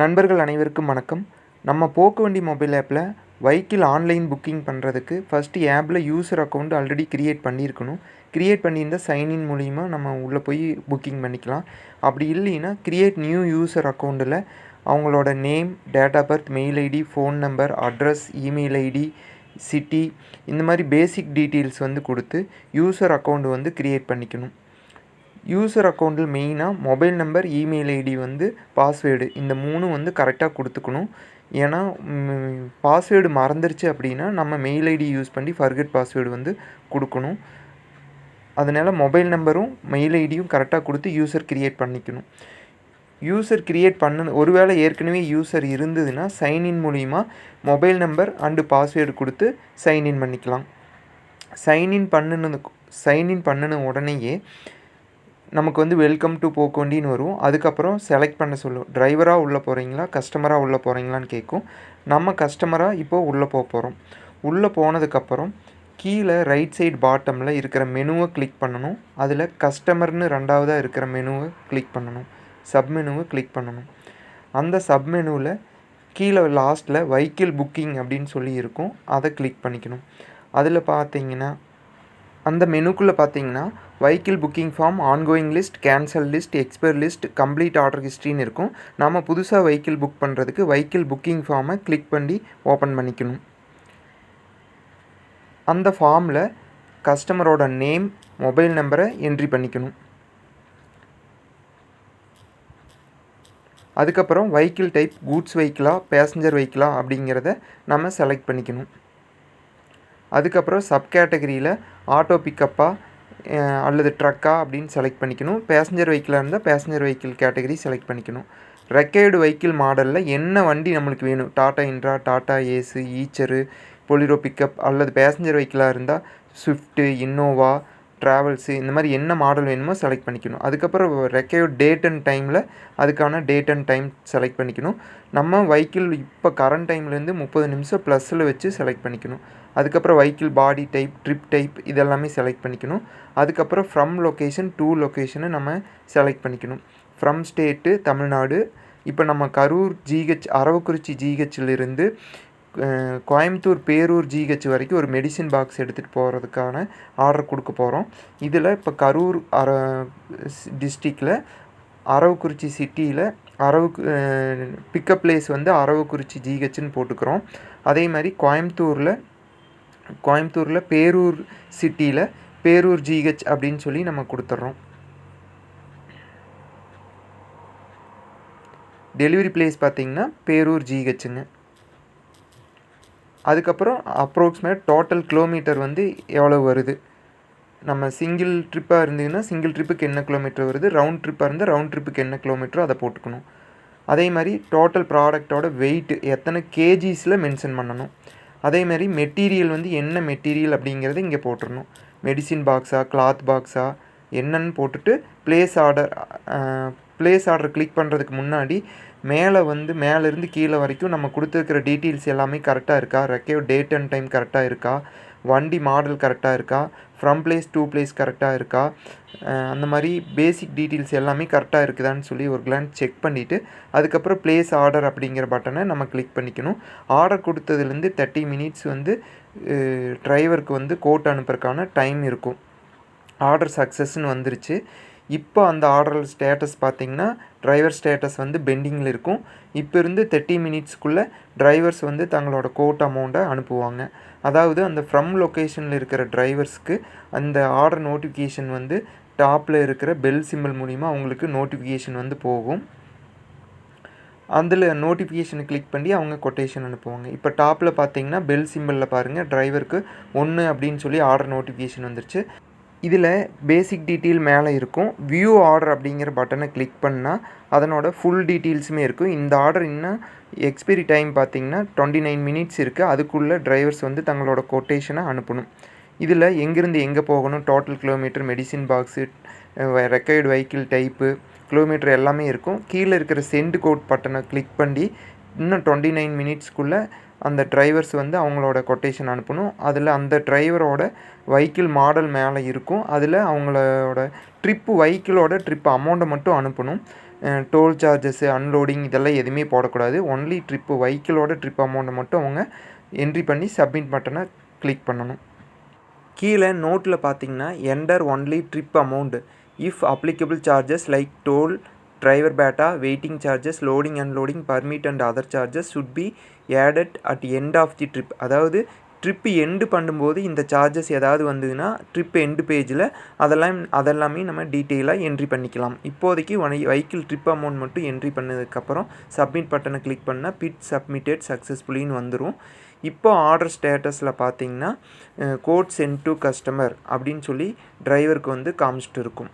நண்பர்கள் அனைவருக்கும் வணக்கம். நம்ம போக்குவண்டி மொபைல் ஆப்பில் வெஹிக்கிள் ஆன்லைன் புக்கிங் பண்ணுறதுக்கு ஃபஸ்ட்டு ஆப்பில் யூசர் அக்கௌண்ட் ஆல்ரெடி க்ரியேட் பண்ணியிருக்கணும். க்ரியேட் பண்ணியிருந்தா சைன்இன் மூலிமா நம்ம உள்ளே போய் புக்கிங் பண்ணிக்கலாம். அப்படி இல்லைன்னா க்ரியேட் நியூ யூசர் அக்கௌண்ட்டில் அவங்களோட name date of birth mail ID phone number address email ID city இந்த மாதிரி பேசிக் டீட்டெயில்ஸ் வந்து கொடுத்து யூசர் அக்கௌண்ட் வந்து க்ரியேட் பண்ணிக்கணும். யூசர் அக்கௌண்ட்டில் மெயினாக மொபைல் நம்பர் இமெயில் ஐடி வந்து பாஸ்வேர்டு இந்த மூணும் வந்து கரெக்டாக கொடுத்துக்கணும். ஏன்னா பாஸ்வேர்டு மறந்துருச்சு அப்படின்னா நம்ம மெயில் ஐடி யூஸ் பண்ணி ஃபர்கெட் பாஸ்வேர்டு வந்து கொடுக்கணும். அதனால் மொபைல் நம்பரும் மெயில் ஐடியும் கரெக்டாக கொடுத்து யூசர் க்ரியேட் பண்ணிக்கணும். யூசர் க்ரியேட் பண்ண ஒருவேளை ஏற்கனவே யூசர் இருந்ததுன்னா சைன்இன் மூலிமா மொபைல் நம்பர் அண்டு பாஸ்வேர்டு கொடுத்து சைன்இன் பண்ணிக்கலாம். சைன்இன் பண்ணினது சைன்இன் பண்ணின உடனேயே நமக்கு வந்து வெல்கம் டு போக்கோண்டின்னு வரும். அதுக்கப்புறம் செலக்ட் பண்ண சொல்லும் டிரைவராக உள்ளே போகிறீங்களா கஸ்டமராக உள்ளே போகிறீங்களான்னு கேட்கும் நம்ம கஸ்டமராக இப்போது உள்ளே போக போகிறோம் உள்ளே போனதுக்கப்புறம் கீழே ரைட் சைடு பாட்டமில் இருக்கிற மெனுவை கிளிக் பண்ணணும். அதில் கஸ்டமர்னு ரெண்டாவதாக இருக்கிற மெனுவை கிளிக் பண்ணணும். சப் மெனுவை கிளிக் பண்ணணும். அந்த சப் மெனுவில் கீழே லாஸ்ட்டில் வைக்கிள் புக்கிங் அப்படின்னு சொல்லி இருக்கும். அதை கிளிக் பண்ணிக்கணும். அதில் பார்த்தீங்கன்னா அந்த மெனுக்குள்ளே பார்த்தீங்கன்னா vehicle booking form ongoing list cancel list expire list complete order ஹிஸ்ட்ரின்னு இருக்கும். நாம் புதுசாக வெஹிக்கிள் புக் பண்ணுறதுக்கு வெஹிக்கிள் புக்கிங் ஃபார்மை கிளிக் பண்ணி ஓப்பன் பண்ணிக்கணும். அந்த ஃபார்மில் கஸ்டமரோட நேம் மொபைல் நம்பரை என்ட்ரி பண்ணிக்கணும். அதுக்கப்புறம் வெஹிக்கிள் டைப் கூட்ஸ் வெஹிக்கிளா பேசஞ்சர் வெஹிக்கிளா அப்படிங்கிறத நம்ம செலக்ட் பண்ணிக்கணும். அதுக்கப்புறம் சப் கேட்டகரியில் ஆட்டோ பிக்கப்பா அல்லது ட்ரக்கா அப்படின்னு செலக்ட் பண்ணிக்கணும். பேசஞ்சர் வெஹிக்கிளாக இருந்தால் பேசஞ்சர் வெஹிக்கிள் கேட்டகரி செலக்ட் பண்ணிக்கணும். ரெக்கையர்டு வெஹிக்கிள் மாடலில் என்ன வண்டி நம்மளுக்கு வேணும்? Tata intra Tata ace Eicher Bolero pickup அல்லது பேசஞ்சர் வெஹிக்கிளாக இருந்தால் ஸ்விஃப்ட்டு இன்னோவா ட்ராவல்ஸு இந்த மாதிரி என்ன மாடல் வேணுமோ செலக்ட் பண்ணிக்கணும். அதுக்கப்புறம் ரெக்கையோ டேட் அண்ட் டைமில் அதுக்கான டேட் அண்ட் டைம் செலக்ட் பண்ணிக்கணும். நம்ம வைக்கிள் இப்போ கரண்ட் டைம்லேருந்து முப்பது நிமிஷம் ப்ளஸில் வச்சு செலக்ட் பண்ணிக்கணும். அதுக்கப்புறம் vehicle body type trip type இதெல்லாமே செலக்ட் பண்ணிக்கணும். அதுக்கப்புறம் ஃப்ரம் லொக்கேஷன் டூ லொக்கேஷனை நம்ம செலக்ட் பண்ணிக்கணும். From state Tamil Nadu. இப்போ நம்ம கரூர் ஜிஹெச் அரவக்குறிச்சி ஜிஹெச்சிலிருந்து கோயம்புத்தூர் பேரூர் ஜிஹெச் வரைக்கும் ஒரு மெடிசின் பாக்ஸ் எடுத்துகிட்டு போகிறதுக்கான ஆர்டர் கொடுக்க போகிறோம் இதில் இப்போ கரூர் அர டிஸ்ட்ரிக்டில் அரவக்குறிச்சி சிட்டியில் அரவுக்கு பிக்கப் பிளேஸ் வந்து அரவக்குறிச்சி ஜிஹெச்னு போட்டுக்கிறோம். அதே மாதிரி கோயம்புத்தூரில் கோயம்புத்தூரில் பேரூர் சிட்டியில் பேரூர் ஜிஹெச் அப்படின்னு சொல்லி நம்ம கொடுத்துட்றோம் டெலிவரி பிளேஸ் பார்த்திங்கன்னா பேரூர் ஜிஹெச்சுங்க அதுக்கப்புறம் அப்ராக்சிமேட் டோட்டல் கிலோமீட்டர் வந்து எவ்வளோ வருது? நம்ம சிங்கிள் ட்ரிப்பாக இருந்ததுன்னா சிங்கிள் ட்ரிப்புக்கு என்ன கிலோமீட்டர் வருது? ரவுண்ட் ட்ரிப்பாக இருந்தால் ரவுண்ட் ட்ரிப்புக்கு என்ன கிலோமீட்டரோ அதை போட்டுக்கணும். அதே மாதிரி டோட்டல் ப்ராடக்டோட வெயிட்டு எத்தனை கேஜிஸில் மென்ஷன் பண்ணணும்? அதே மாதிரி மெட்டீரியல் வந்து என்ன மெட்டீரியல் அப்படிங்கிறத இங்கே போட்டுடணும் மெடிசின் பாக்ஸா கிளாத் பாக்ஸா என்னன்னு போட்டுட்டு place order place order click பண்ணுறதுக்கு முன்னாடி மேலே வந்து மேலேருந்து கீழே வரைக்கும் நம்ம கொடுத்துருக்கிற டீட்டெயில்ஸ் எல்லாமே கரெக்டாக இருக்கா? ரெக்கையோ டேட் அண்ட் டைம் கரெக்டாக இருக்கா? வண்டி மாடல் கரெக்டாக இருக்கா? ஃப்ரம் பிளேஸ் டூ பிளேஸ் கரெக்டாக இருக்கா? அந்த மாதிரி பேசிக் டீட்டெயில்ஸ் எல்லாமே கரெக்டாக இருக்குதான்னு சொல்லி ஒரு கிளான்ஸ் செக் பண்ணிவிட்டு அதுக்கப்புறம் ப்ளேஸ் ஆர்டர் அப்படிங்கிற பட்டனை நம்ம கிளிக் பண்ணிக்கணும். ஆர்டர் கொடுத்ததுலேருந்து தேர்ட்டி மினிட்ஸ் வந்து டிரைவருக்கு வந்து கோட் அனுப்புறதுக்கான டைம் இருக்கும். ஆர்டர் சக்ஸஸ்ன்னு வந்துருச்சு. இப்போ அந்த ஆர்டர் ஸ்டேட்டஸ் பார்த்திங்கன்னா டிரைவர் ஸ்டேட்டஸ் வந்து பெண்டிங்கில் இருக்கும். இப்போ இருந்து தேர்ட்டி மினிட்ஸ்க்குள்ளே டிரைவர்ஸ் வந்து தங்களோட கோட் அமௌண்ட்டை அனுப்புவாங்க. அதாவது அந்த ஃப்ரம் லொக்கேஷனில் இருக்கிற டிரைவர்ஸ்க்கு அந்த ஆர்டர் நோட்டிஃபிகேஷன் வந்து டாப்பில் இருக்கிற பெல் சிம்பிள் மூலிமா அவங்களுக்கு நோட்டிஃபிகேஷன் வந்து போகும். அதில் நோட்டிஃபிகேஷனை கிளிக் பண்ணி அவங்க கொட்டேஷன் அனுப்புவாங்க. இப்போ டாப்பில் பார்த்தீங்கன்னா பெல் சிம்பிளில் பாருங்கள் டிரைவருக்கு ஒன்று அப்படின்னு சொல்லி ஆர்டர் நோட்டிஃபிகேஷன் வந்துருச்சு. இதில் பேசிக் டீட்டெயில் மேலே இருக்கும். வியூ ஆர்டர் அப்படிங்கிற பட்டனை கிளிக் பண்ணால் அதனோட ஃபுல் டீட்டெயில்ஸுமே இருக்கும். இந்த ஆர்டர் இன்னும் எக்ஸ்பைரி டைம் பார்த்திங்கன்னா டுவெண்ட்டி நைன் மினிட்ஸ் இருக்குது அதுக்குள்ளே டிரைவர்ஸ் வந்து தங்களோட கொட்டேஷனை அனுப்பணும். இதில் எங்கேருந்து எங்கே போகணும்? Total kilometre medicine box required vehicle type kilometre எல்லாமே இருக்கும். கீழே இருக்கிற சென்ட் கோட் பட்டனை கிளிக் பண்ணி இன்னும் டுவெண்ட்டி நைன் மினிட்ஸ்க்குள்ளே அந்த டிரைவர்ஸ் வந்து அவங்களோட கொட்டேஷன் அனுப்பணும். அதில் அந்த டிரைவரோட வெஹிக்கிள் மாடல் மேலே இருக்கும். அதில் அவங்களோட ட்ரிப்பு வெஹிக்கிளோட ட்ரிப் அமௌண்ட்டை மட்டும் அனுப்பணும். டோல் சார்ஜஸ்ஸு அன்லோடிங் இதெல்லாம் எதுவுமே போடக்கூடாது. ஒன்லி ட்ரிப்பு வெஹிக்கிளோட ட்ரிப் அமௌண்ட்டை மட்டும் அவங்க என்ட்ரி பண்ணி சப்மிட் பட்டனை கிளிக் பண்ணணும். கீழே நோட்டில் பார்த்தீங்கன்னா enter only trip amount if applicable charges like toll driver batta waiting charges loading unloading permit and other charges should be added at end of the trip அதாவது ட்ரிப்பு எண்டு பண்ணும்போது இந்த charges ஏதாவது வந்ததுன்னா trip end பேஜில் அதெல்லாம் அதெல்லாமே நம்ம டீட்டெயிலாக என்ட்ரி பண்ணிக்கலாம். இப்போதைக்கு ஒன் வெஹிக்கிள் ட்ரிப் அமௌண்ட் மட்டும் என்ட்ரி பண்ணதுக்கப்புறம் சப்மிட் பட்டனை கிளிக் பண்ணால் பிட் சப்மிட்டட் சக்ஸஸ்ஃபுல்லின்னு வந்துடும் இப்போ ஆர்டர் ஸ்டேட்டஸில் பார்த்தீங்கன்னா கோட் சென்ட் டு கஸ்டமர் அப்படின்னு சொல்லி டிரைவருக்கு வந்து காமிச்சிட்டு இருக்கும்.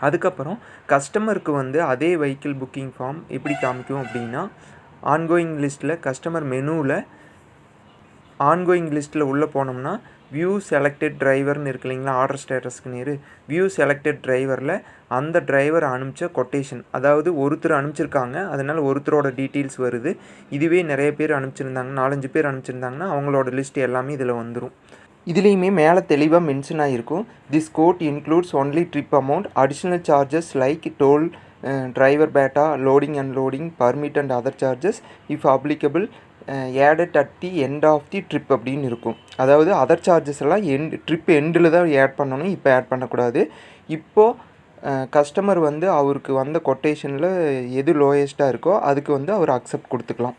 அதுக்கப்புறம் கஸ்டமருக்கு வந்து அதே வெஹிக்கிள் புக்கிங் ஃபார்ம் எப்படி காமிக்கும் அப்படின்னா ஆன்கோயிங் லிஸ்ட்டில் கஸ்டமர் மெனுவில் ஆன்கோயிங் லிஸ்ட்டில் உள்ளே போனோம்னா வியூ செலக்டட் டிரைவர்னு இருக்கு இல்லைங்களா ஆர்டர் ஸ்டேட்டஸ்க்கு நேரு. வியூ செலக்டட் டிரைவரில் அந்த டிரைவர் அனுப்பிச்ச கொட்டேஷன் அதாவது ஒருத்தர் அனுப்பிச்சிருக்காங்க அதனால் ஒருத்தரோட டீட்டெயில்ஸ் வருது. இதுவே நிறைய பேர் அனுப்பிச்சிருந்தாங்க நாலஞ்சு பேர் அனுப்பிச்சிருந்தாங்கன்னா அவங்களோட லிஸ்ட் எல்லாமே இதில் வந்துடும் இதுலேயுமே மேலே தெளிவாக மென்ஷன் ஆகிருக்கும் this quote includes only trip amount additional charges like toll driver batta loading and loading permit and other charges if applicable added at the end of the trip அப்படின்னு இருக்கும். அதாவது அதர் சார்ஜஸ் எல்லாம் end trip எண்டில் தான் add பண்ணணும் இப்போ add பண்ணக்கூடாது. இப்போது கஸ்டமர் வந்து அவருக்கு வந்த கொட்டேஷனில் எது லோயஸ்ட்டாக இருக்கோ அதுக்கு வந்து அவர் அக்செப்ட் கொடுத்துக்கலாம்.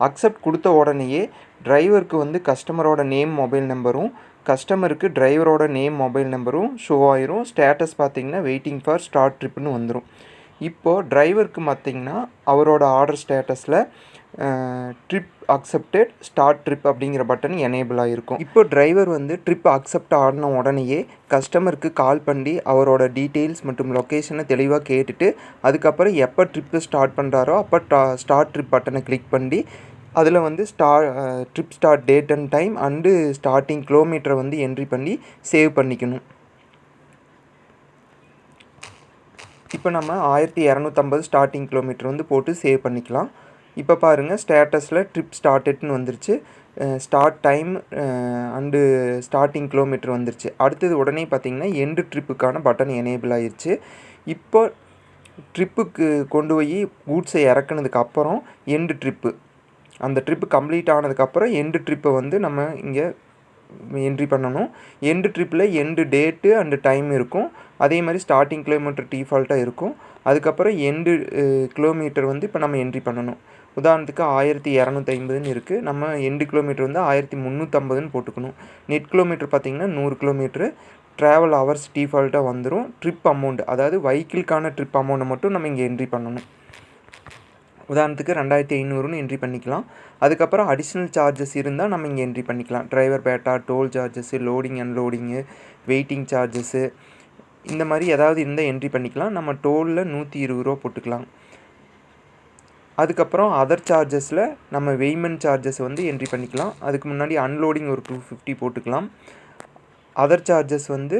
அக்செப்ட் கொடுத்த உடனேயே டிரைவருக்கு வந்து கஸ்டமரோட நேம் மொபைல் நம்பரும் கஸ்டமருக்கு டிரைவரோட நேம் மொபைல் நம்பரும் ஷோ ஆயிரும். ஸ்டேட்டஸ் பார்த்தீங்கன்னா வெயிட்டிங் ஃபார் ஸ்டார்ட் ட்ரிப்னு வந்துடும் இப்போது டிரைவருக்கு பார்த்தீங்கன்னா அவரோட ஆர்டர் ஸ்டேட்டஸில் ட்ரிப் அக்செப்டட் ஸ்டார்ட் ட்ரிப் அப்படிங்கிற பட்டன் எனேபிள் ஆகிருக்கும் இப்போ டிரைவர் வந்து ட்ரிப் அக்செப்ட் ஆடின உடனேயே கஸ்டமருக்கு கால் பண்ணி அவரோட டீட்டெயில்ஸ் மற்றும் லொக்கேஷனை தெளிவாக கேட்டுட்டு அதுக்கப்புறம் எப்போ ட்ரிப்பு ஸ்டார்ட் பண்ணுறாரோ அப்போ ஸ்டார்ட் ட்ரிப் பட்டனை கிளிக் பண்ணி அதில் வந்து start trip start date and time and starting கிலோமீட்டரை வந்து என்ட்ரி பண்ணி சேவ் பண்ணிக்கணும். இப்போ நம்ம ஆயிரத்தி இரநூத்தம்பது ஸ்டார்டிங் கிலோமீட்டர் வந்து போட்டு சேவ் பண்ணிக்கலாம். இப்போ பாருங்கள் ஸ்டேட்டஸில் ட்ரிப் ஸ்டார்டட்னு வந்துருச்சு. Start time and starting kilometre வந்துருச்சு. அடுத்தது உடனே பார்த்திங்கன்னா எண்டு ட்ரிப்புக்கான பட்டன் எனேபிள் ஆயிடுச்சு இப்போ ட்ரிப்புக்கு கொண்டு போய் கூட்ஸை இறக்குனதுக்கு அப்புறம் எண்டு ட்ரிப்பு அந்த ட்ரிப்பு கம்ப்ளீட் ஆனதுக்கப்புறம் எண்டு ட்ரிப்பை வந்து நம்ம இங்கே என்ட்ரி பண்ணணும். எண்டு ட்ரிப்பில் எண்டு டேட்டு அண்டு டைம் இருக்கும். அதே மாதிரி ஸ்டார்டிங் கிலோமீட்டர் டிஃபால்ட்டாக இருக்கும். அதுக்கப்புறம் எண்டு கிலோமீட்டர் வந்து இப்போ நம்ம என்ட்ரி பண்ணணும். உதாரணத்துக்கு ஆயிரத்தி இரநூத்தி ஐம்பதுன்னு இருக்குது நம்ம எண்டு கிலோமீட்டர் வந்து ஆயிரத்தி முந்நூற்றம்பதுன்னு போட்டுக்கணும். நெட் கிலோமீட்டர் பார்த்திங்கன்னா நூறு கிலோமீட்ரு ட்ராவல் ஹவர்ஸ் டிஃபால்ட்டாக வந்துடும் ட்ரிப் அமௌண்ட் அதாவது வெஹிக்கிள்கான ட்ரிப் அமௌண்ட்டை மட்டும் நம்ம இங்கே என்ட்ரி பண்ணணும். உதாரணத்துக்கு ரெண்டாயிரத்தி ஐநூறுன்னு என்ட்ரி பண்ணிக்கலாம். அதுக்கப்புறம் அடிஷ்னல் சார்ஜஸ் இருந்தால் நம்ம இங்கே என்ட்ரி பண்ணிக்கலாம். Driver batta toll charges loading unloading waiting charges இந்த மாதிரி ஏதாவது இருந்தால் என்ட்ரி பண்ணிக்கலாம். நம்ம டோலில் நூற்றி இருபது ரூபா போட்டுக்கலாம். அதுக்கப்புறம் அதர் சார்ஜஸில் நம்ம வெய்மன் சார்ஜஸ் வந்து என்ட்ரி பண்ணிக்கலாம். அதுக்கு முன்னாடி அன்லோடிங் ஒரு டூ ஃபிஃப்டி போட்டுக்கலாம். அதர் சார்ஜஸ் வந்து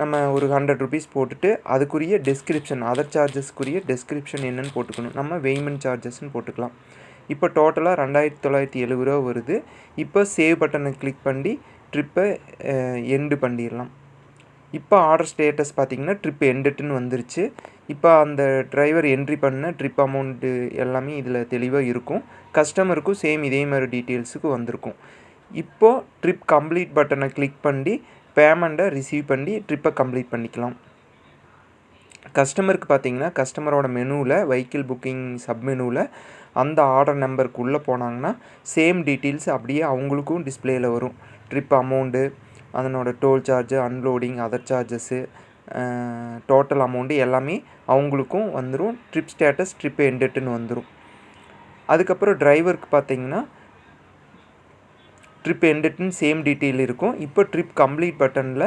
நம்ம ஒரு ஹண்ட்ரட் ருபீஸ் போட்டுட்டு அதுக்குரிய டெஸ்கிரிப்ஷன் அதர் சார்ஜஸ்க்குரிய டெஸ்கிரிப்ஷன் என்னென்னு போட்டுக்கணும். நம்ம வெய்மன் சார்ஜஸ்ன்னு போட்டுக்கலாம். இப்போ டோட்டலாக ரெண்டாயிரத்தி தொள்ளாயிரத்தி எழுபது ரூபா வருது. இப்போ சேவ் பட்டனை கிளிக் பண்ணி ட்ரிப்பை எண்டு பண்ணிடலாம். இப்போ ஆர்டர் ஸ்டேட்டஸ் பார்த்திங்கன்னா ட்ரிப் எண்டுட்டுன்னு வந்துருச்சு. இப்போ அந்த டிரைவர் என்ட்ரி பண்ண ட்ரிப் அமௌண்ட்டு எல்லாமே இதில் தெளிவாக இருக்கும். கஸ்டமருக்கும் சேம் இதே மாதிரி டீட்டெயில்ஸுக்கு வந்திருக்கும். இப்போது ட்ரிப் கம்ப்ளீட் பட்டனை கிளிக் பண்ணி பேமெண்ட்டை ரிசீவ் பண்ணி ட்ரிப்பை கம்ப்ளீட் பண்ணிக்கலாம். கஸ்டமருக்கு பார்த்தீங்கன்னா கஸ்டமரோட மெனுவில் வெஹிக்கிள் புக்கிங் சப்மெனுவில் அந்த ஆர்டர் நம்பருக்கு உள்ளே போனாங்கன்னா சேம் டீட்டெயில்ஸ் அப்படியே அவங்களுக்கும் டிஸ்பிளேயில் வரும். ட்ரிப் அமௌண்ட்டு அதனோட toll charge unloading other charges total amount எல்லாமே அவங்களுக்கும் வந்துடும் ட்ரிப் ஸ்டேட்டஸ் ட்ரிப் எண்டட்டுன்னு வந்துடும் அதுக்கப்புறம் டிரைவருக்கு பார்த்தீங்கன்னா ட்ரிப் எண்டட்டுன்னு சேம் டீட்டெயில் இருக்கும். இப்போ ட்ரிப் கம்ப்ளீட் பட்டனில்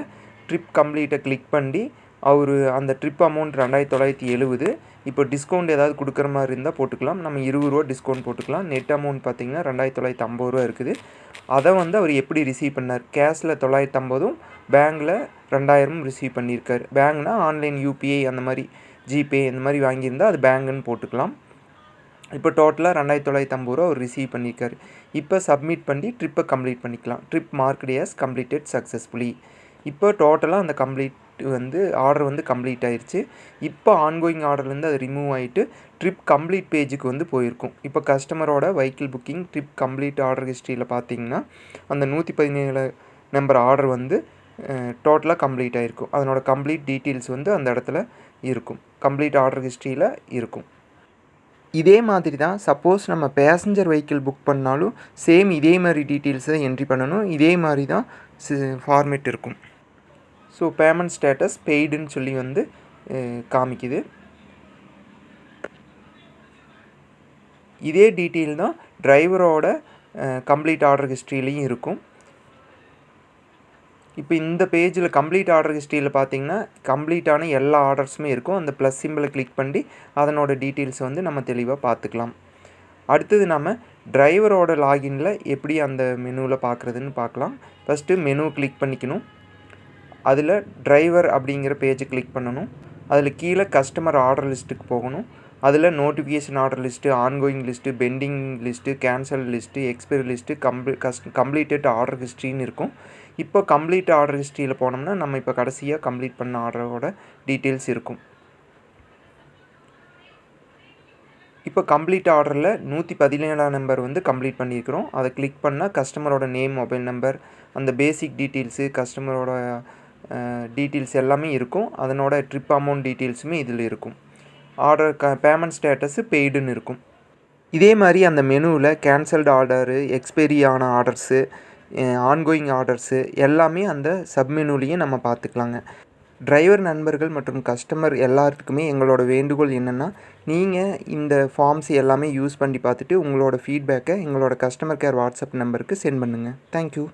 ட்ரிப் கம்ப்ளீட்டை கிளிக் பண்ணி அவர் அந்த ட்ரிப் அமௌண்ட் ரெண்டாயிரத்தி தொள்ளாயிரத்தி எழுபது. இப்போ டிஸ்கவுண்ட் ஏதாவது கொடுக்குற மாதிரி இருந்தால் போட்டுக்கலாம். நம்ம இருபது ரூபா டிஸ்கவுண்ட் போட்டுக்கலாம். நெட் அமௌண்ட் பார்த்திங்கன்னா ரெண்டாயிரத்தி தொள்ளாயிரத்தி ஐம்பது ரூபா இருக்குது. அதை வந்து அவர் எப்படி ரிசீவ் பண்ணார்? கேஷில் தொள்ளாயிரத்தி ஐம்பதும் பேங்கில் ரெண்டாயிரமும் ரிசீவ் பண்ணியிருக்கார். பேங்க்னா ஆன்லைன் யூபிஐ அந்த மாதிரி ஜிபே இந்த மாதிரி வாங்கியிருந்தால் அது பேங்குன்னு போட்டுக்கலாம். இப்போ டோட்டலாக ரெண்டாயிரத்தி தொள்ளாயிரத்தி ஐம்பது ரூபா அவர் ரிசீவ் பண்ணியிருக்காரு. இப்போ சப்மிட் பண்ணி ட்ரிப்பை கம்ப்ளீட் பண்ணிக்கலாம். Trip marked as completed successfully இப்போ டோட்டலாக அந்த கம்ப்ளீட் வந்து ஆர்டர் வந்து கம்ப்ளீட் ஆயிருச்சு. இப்போ ஆன்கோயிங் ஆர்டர்லேருந்து அது ரிமூவ் ஆகிட்டு ட்ரிப் கம்ப்ளீட் பேஜுக்கு வந்து போயிருக்கும். இப்போ கஸ்டமரோட vehicle booking trip complete order ஹிஸ்ட்ரியில் பார்த்தீங்கன்னா அந்த நூற்றி பதினேழு நம்பர் ஆர்டர் வந்து டோட்டலாக கம்ப்ளீட் ஆகிருக்கும் அதனோட கம்ப்ளீட் டீட்டெயில்ஸ் வந்து அந்த இடத்துல இருக்கும். கம்ப்ளீட் ஆர்டர் ஹிஸ்ட்ரியில் இருக்கும். இதே மாதிரி தான் சப்போஸ் நம்ம பேசஞ்சர் வெஹிக்கிள் புக் பண்ணாலும் சேம் இதே மாதிரி டீட்டெயில்ஸை என்ட்ரி பண்ணணும். இதே மாதிரி தான் ஃபார்மேட் இருக்கும். ஸோ பேமெண்ட் ஸ்டேட்டஸ் பெய்டுன்னு சொல்லி வந்து காமிக்குது. இதே டீட்டெயில் தான் டிரைவரோட கம்ப்ளீட் ஆர்டர் ஹிஸ்ட்ரியிலையும் இருக்கும். இப்போ இந்த பேஜில் கம்ப்ளீட் ஆர்டர் ஹிஸ்ட்ரியில் பார்த்தீங்கன்னா கம்ப்ளீட்டான எல்லா ஆர்டர்ஸுமே இருக்கும். அந்த ப்ளஸ் சிம்பிளை கிளிக் பண்ணி அதனோட டீட்டெயில்ஸ் வந்து நம்ம தெளிவாக பார்த்துக்கலாம். அடுத்தது நம்ம டிரைவரோட லாகின்ல எப்படி அந்த மெனுவில் பார்க்குறதுன்னு பார்க்கலாம். ஃபஸ்ட்டு மெனு கிளிக் பண்ணிக்கணும். அதில் டிரைவர் அப்படிங்கிற பேஜை கிளிக் பண்ணணும். அதில் கீழே கஸ்டமர் ஆர்டர் லிஸ்ட்டுக்கு போகணும். அதில் notification order list ongoing list pending list cancel list expiry list கம்ப்ளீ கஸ் கம்ப்ளீட்டட் ஆர்டர் ஹிஸ்ட்ரின்னு இருக்கும். இப்போ கம்ப்ளீட் ஆர்டர் ஹிஸ்ட்ரியில் போனோம்னா நம்ம இப்போ கடைசியாக கம்ப்ளீட் பண்ண ஆர்டரோட டீட்டெயில்ஸ் இருக்கும். இப்போ கம்ப்ளீட் ஆர்டரில் நூற்றி பதினேழாம் நம்பர் வந்து கம்ப்ளீட் பண்ணியிருக்கிறோம். அதை கிளிக் பண்ணால் கஸ்டமரோட நேம் மொபைல் நம்பர் அந்த பேசிக் டீட்டெயில்ஸு கஸ்டமரோட டீட்டெயில்ஸ் எல்லாமே இருக்கும். அதனோட ட்ரிப் அமௌண்ட் டீட்டெயில்ஸுமே இதில் இருக்கும். ஆர்டர் க பேமெண்ட் ஸ்டேட்டஸு பெய்டுன்னு இருக்கும். இதே மாதிரி அந்த மெனுவில் கேன்சல்டு ஆர்டரு எக்ஸ்பைரி ஆன ஆர்டர்ஸு ஆன்கோயிங் ஆர்டர்ஸு எல்லாமே அந்த சப்மெனுலேயும் நம்ம பார்த்துக்கலாங்க டிரைவர் நண்பர்கள் மற்றும் கஸ்டமர் எல்லாத்துக்குமே எங்களோட வேண்டுகோள் என்னென்னா நீங்கள் இந்த ஃபார்ம்ஸ் எல்லாமே யூஸ் பண்ணி பார்த்துட்டு உங்களோட ஃபீட்பேக்கை எங்களோட கஸ்டமர் கேர் வாட்ஸ்அப் நம்பருக்கு சென்ட் பண்ணுங்கள் தேங்க்யூ